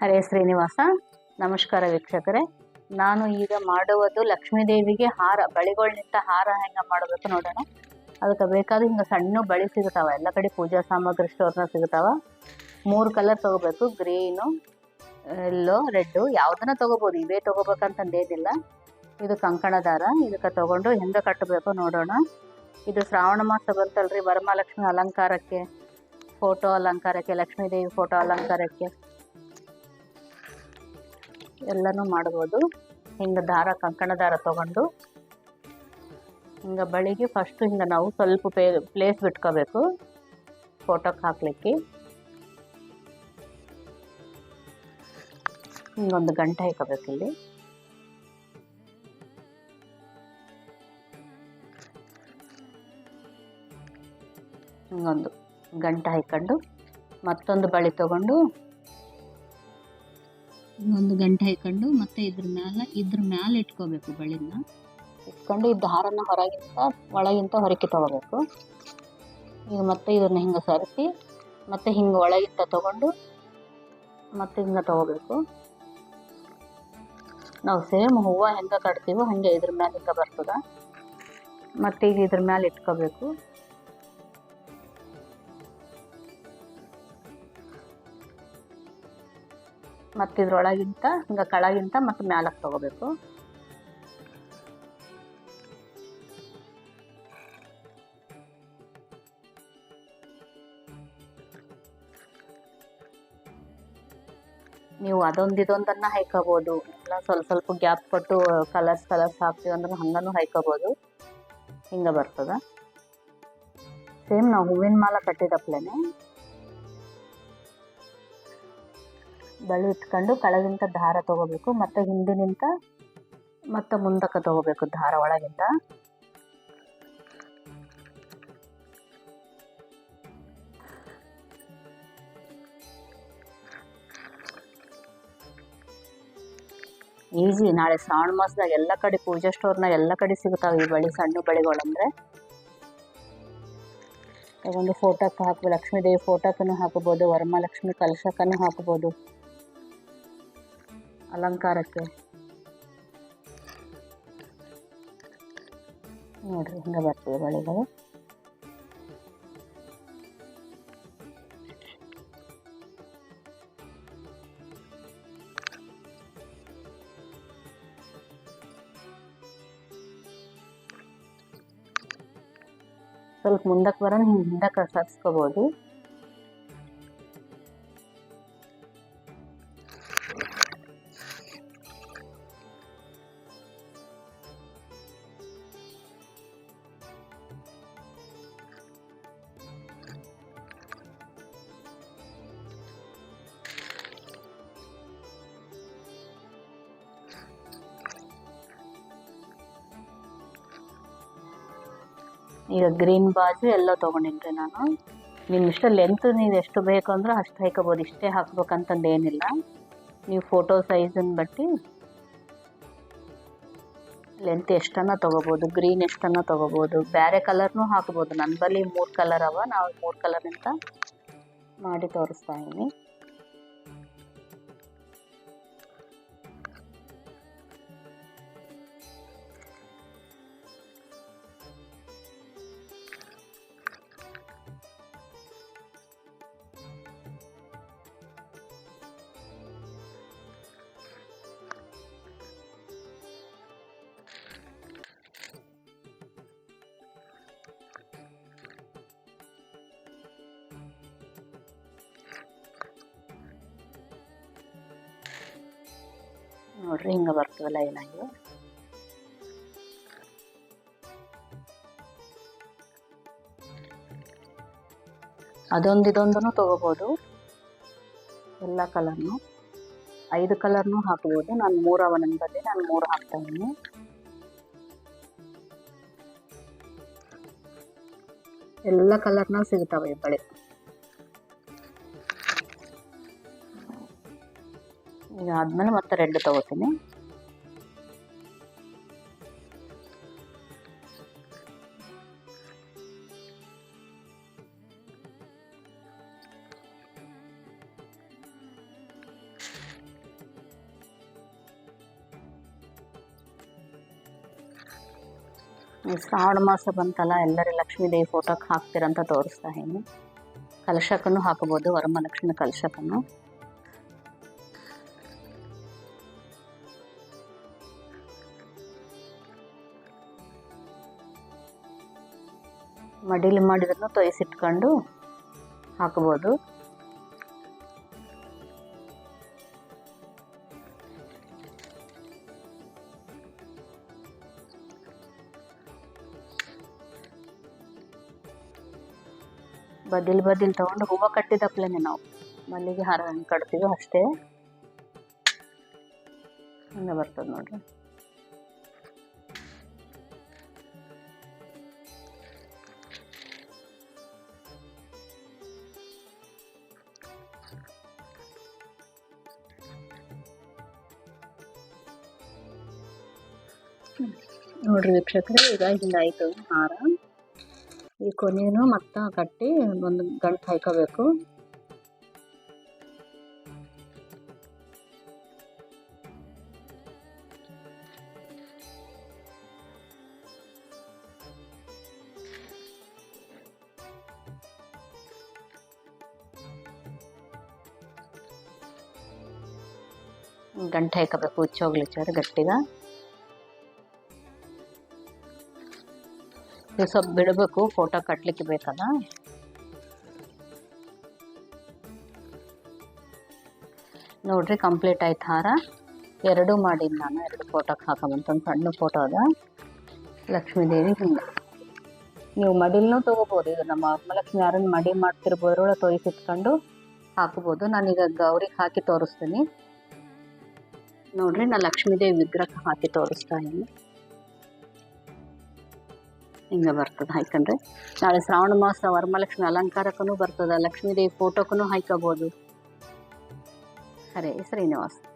ಹರೇ ಶ್ರೀನಿವಾಸ, ನಮಸ್ಕಾರ ವೀಕ್ಷಕರೇ. ನಾನು ಈಗ ಮಾಡುವುದು ಲಕ್ಷ್ಮೀ ದೇವಿಗೆ ಹಾರ ಬಳೆಗಳಿಂದ ಹಾರ ಹೆಂಗೆ ಮಾಡಬೇಕು ನೋಡೋಣ. ಅದಕ್ಕೆ ಬೇಕಾದ ಹಿಂಗೆ ಸಣ್ಣ ಬಳಿ ಸಿಗ್ತಾವೆ, ಎಲ್ಲ ಕಡೆ ಪೂಜಾ ಸಾಮಗ್ರಿ ಸ್ಟೋರ್ನ ಸಿಗ್ತಾವೆ. ಮೂರು ಕಲರ್ ತೊಗೋಬೇಕು ಗ್ರೀನು ಎಲ್ಲೋ ರೆಡ್ಡು ಯಾವುದನ್ನ ತೊಗೋಬೋದು. ಇವೇ ತೊಗೋಬೇಕಂತಂದೇನಿಲ್ಲ ಇದು ಕಂಕಣ ದಾರ ಇದಕ್ಕೆ ತೊಗೊಂಡು ಹೆಂಗೆ ಕಟ್ಟಬೇಕು ನೋಡೋಣ. ಇದು ಶ್ರಾವಣ ಮಾಸ ಬಂತಲ್ರಿ, ವರಮಹಾಲಕ್ಷ್ಮಿ ಅಲಂಕಾರಕ್ಕೆ ಫೋಟೋ ಅಲಂಕಾರಕ್ಕೆ ಲಕ್ಷ್ಮೀ ದೇವಿ ಫೋಟೋ ಅಲಂಕಾರಕ್ಕೆ. ಎಲ್ಲನೂ ಮಾಡ್ಬೋದು. ಹಿಂಗೆ ದಾರ, ಕಂಕಣ ದಾರ ತೊಗೊಂಡು ಹಿಂಗೆ ಬಳಿಗೆ ಫಸ್ಟು ಹಿಂಗೆ ನಾವು ಸ್ವಲ್ಪ ಪ್ಲೇಸ್ ಬಿಟ್ಕೋಬೇಕು ಫೋಟೋಕ್ಕೆ ಹಾಕಲಿಕ್ಕೆ. ಹಿಂಗೊಂದು ಗಂಟೆ ಹಾಕೋಬೇಕು ಇಲ್ಲಿ. ಹಿಂಗೊಂದು ಗಂಟೆ ಹಾಕೊಂಡು ಮತ್ತೊಂದು ಬಳಿ ತಗೊಂಡು ಒಂದು ಗಂಟೆ ಹಾಕೊಂಡು ಮತ್ತೆ ಇದ್ರ ಮ್ಯಾಲ ಇದ್ರ ಮ್ಯಾಲ ಇಟ್ಕೋಬೇಕು ಬಳಿನ ಇಟ್ಕೊಂಡು ಈ ದಾರನ ಹೊರಗಿಂತ ಒಳಗಿಂತ ಹೊರಕ್ಕೆ ತಗೋಬೇಕು. ಈಗ ಮತ್ತೆ ಇದನ್ನ ಹಿಂಗೆ ಸರಿಸಿ, ಮತ್ತೆ ಹಿಂಗೆ ಒಳಗಿಂತ ತಗೊಂಡು ಮತ್ತೆ ಹಿಂಗೆ ತಗೋಬೇಕು. ನಾವು ಸೇಮ್ ಹೂವು ಹೆಂಗೆ ಕಟ್ತೀವೋ ಹಾಗೆ ಇದ್ರ ಮ್ಯಾಲ ಹಿಂಗೆ ಬರ್ತದೆ. ಮತ್ತೆ ಈಗ ಇದ್ರ ಮ್ಯಾಲೆ ಇಟ್ಕೋಬೇಕು. ಮತ್ತು ಇದ್ರೊಳಗಿಂತ, ಹಿಂಗೆ ಕೆಳಗಿಂತ ಮತ್ತು ಮ್ಯಾಲಕ್ಕೆ ತಗೋಬೇಕು. ನೀವು ಅದೊಂದು ಇದೊಂದನ್ನು ಹಾಯ್ಕೋಬೋದು. ಇಲ್ಲ ಸ್ವಲ್ಪ ಸ್ವಲ್ಪ ಗ್ಯಾಪ್ ಕೊಟ್ಟು ಕಲರ್ಸ್ ಕಲರ್ಸ್ ಹಾಕ್ತೀವಿ ಅಂದ್ರೆ ಹಂಗನೂ ಹಾಯ್ಕೋಬೋದು. ಹಿಂಗೆ ಬರ್ತದ. ಸೇಮ್ ನಾವು ಹೂವಿನ ಮಾಲ ಕಟ್ಟಿದಪ್ಲೇನೆ ಬಳಿ ಇಟ್ಕೊಂಡು ಕೆಳಗಿಂತ ದಾರ ತಗೋಬೇಕು, ಮತ್ತೆ ಹಿಂದಿನಿಂದ ಮತ್ತೆ ಮುಂದಕ್ಕೆ ತಗೋಬೇಕು ದಾರ ಒಳಗಿಂದ. ಈಸಿ, ನಾಳೆ ಶ್ರಾವಣ ಮಾಸದಾಗ ಎಲ್ಲ ಕಡೆ ಪೂಜಾ ಸ್ಟೋರ್ನಾಗ ಎಲ್ಲ ಕಡೆ ಸಿಗ್ತಾವೆ ಈ ಬಳಿ ಸಣ್ಣ ಬಳಿಗಳಂದ್ರೆ ಒಂದು ಫೋಟೋಕ್ಕೆ ಹಾಕು ಲಕ್ಷ್ಮೀ ದೇವಿ ಫೋಟೋಕ್ಕೂ ಹಾಕ್ಬೋದು ವರಮಹಾಲಕ್ಷ್ಮಿ ಕಲಶಕ್ಕೂ ಹಾಕ್ಬೋದು. ಅಲಂಕಾರಕ್ಕೆ ನೋಡ್ರಿ ಹಿಂಗೆ ಬರ್ತದೆ ಬಳಿಗಳು ಸ್ವಲ್ಪ ಮುಂದಕ್ಕೆ ಬರೋಣ ಹಿಂಗೆ ಹಿಂದಕ್ಕೆ ಸರ್ಸ್ಕೋಬೋದು ಈಗ ಗ್ರೀನ್ ಬಾಜು ಎಲ್ಲ ತೊಗೊಂಡಿನ್ರಿ ನಾನು. ನಿಮ್ಮ ಇಷ್ಟ ಲೆಂತ್ ನೀವು ಎಷ್ಟು ಬೇಕು ಅಂದ್ರೆ ಅಷ್ಟು ಹಾಕೋಬೋದು ಇಷ್ಟೇ ಹಾಕ್ಬೇಕಂತಂದು ಏನಿಲ್ಲ. ನೀವು ಫೋಟೋ ಸೈಜನ್ನು ಬಟ್ಟಿ ಲೆಂತ್ ಎಷ್ಟನ್ನ ತೊಗೋಬೋದು ಗ್ರೀನ್ ಎಷ್ಟನ್ನ ತೊಗೋಬೋದು ಬೇರೆ ಕಲರ್ನೂ ಹಾಕ್ಬೋದು. ನನ್ನ ಬಳಿ ಮೂರು ಕಲರ್ ಅವ, ನಾವು ಮೂರು ಕಲರ್ ಅಂತ ಮಾಡಿ ತೋರಿಸ್ತಾ ಇದ್ದೀನಿ. ನೋಡ್ರಿ, ಹಿಂಗೆ ಬರ್ತದಲ್ಲ ಏನಾಗಿ ಅದೊಂದು ಇದೊಂದನ್ನು ತೊಗೋಬೋದು. ಎಲ್ಲ ಕಲರ್ನು. ಐದು ಕಲರ್ನು ಹಾಕ್ಬೋದು. ನಾನು ಮೂರು ಅವ ನನ್ನ ಬಳಿ ನಾನು ಮೂರು ಹಾಕ್ತಾ ಇದ್ದೀನಿ. ಎಲ್ಲ ಕಲರ್ನ ಸಿಗ್ತಾವೆ ಬಳೆ. ಈಗ ಆದ್ಮೇಲೆ ಮತ್ತೆ ರೆಡ್ ತಗೋತೀನಿ. ಶ್ರಾವಣ ಮಾಸ ಬಂತಲ್ಲ, ಎಲ್ಲರೂ ಲಕ್ಷ್ಮೀ ದೇವಿ ಫೋಟೋಕ್ಕೆ ಹಾಕ್ತೀರಂತ ತೋರಿಸ್ತಾ ಇದ್ದೀನಿ ಕಲಶಕ್ಕೂ ಹಾಕಬಹುದು ವರಮಹಾಲಕ್ಷ್ಮಿ ಕಲಶಕ್ಕೂ ಮಡಿಲಿ ಮಾಡಿದ್ರೂ ತೊಯ್ಸಿಟ್ಕೊಂಡು ಹಾಕ್ಬೋದು. ಬದಿಲ್ ಬದಿಲ್ ತಗೊಂಡು ಹೂವು ಕಟ್ಟಿದಪ್ಲೇನೆ ನಾವು. ಮಲ್ಲಿಗೆ ಹಾರ ಕಟ್ತೀವೋ ಅಷ್ಟೇ. ಹಂಗೆ ಬರ್ತದೆ ನೋಡ್ರಿ. ನೋಡ್ರಿ ವೀಕ್ಷಕರೇ, ಈಗ ಹಿಂಗಾಯ್ತು ಹಾರ. ಈ ಕೊನೆಯೂ ಮತ್ತೆ ಕಟ್ಟಿ ಒಂದು ಗಂಟು ಹಾಯ್ಕೋಬೇಕು. ಗಂಟು ಹಾಯ್ಕೋಬೇಕು ಹುಚ್ಚೋಗ್ಲಿಚ್ಚಾರ ಗಟ್ಟಿಗ. ಇದು ಸ್ವಲ್ಪ ಬಿಡಬೇಕು ಫೋಟೋ ಕಟ್ಲಿಕ್ಕೆ ಬೇಕಲ್ಲ? ನೋಡ್ರಿ ಕಂಪ್ಲೀಟ್ ಆಯ್ತು ಹಾರ. ಎರಡು ಮಾಡಿದ್ದು ನಾನು, ಎರಡು ಫೋಟೋಕ್ಕೆ ಹಾಕೊಂಬಂತ ಒಂದು ಸಣ್ಣ ಫೋಟೋ ಅದ. ಲಕ್ಷ್ಮೀದೇವಿ ಹಿಂಗೆ ನೀವು ಮಡಿಲೂ ತೊಗೋಬೋದು. ಇದು ನಮ್ಮ ವರಮಹಾಲಕ್ಷ್ಮಿ ಯಾರನ್ನು ಮಡಿ ಮಾಡ್ತಿರ್ಬೋದ್ರೊಳಗೆ ತೊಯ್ಸಿಟ್ಕೊಂಡು ಹಾಕ್ಬೋದು. ನಾನೀಗ ಗೌರಿಗೆ ಹಾಕಿ ತೋರಿಸ್ತೀನಿ. ನೋಡ್ರಿ ನಾನು ಲಕ್ಷ್ಮೀದೇವಿ ವಿಗ್ರಹಕ್ಕೆ ಹಾಕಿ ತೋರಿಸ್ತಾ ಇದ್ದೀನಿ. ಹಿಂಗೆ ಬರ್ತದೆ ಹಾಯ್ಕೊಂಡ್ರೆ. ನಾಳೆ ಶ್ರಾವಣ ಮಾಸ ವರ್ಮಲಕ್ಷ್ಮಿ ಅಲಂಕಾರಕ್ಕೂ ಬರ್ತದೆ ಲಕ್ಷ್ಮೀದೇವಿ ಫೋಟೋಕ್ಕೂ ಹಾಯ್ಕೋಬೋದು. ಹರೇ ಶ್ರೀನಿವಾಸ್.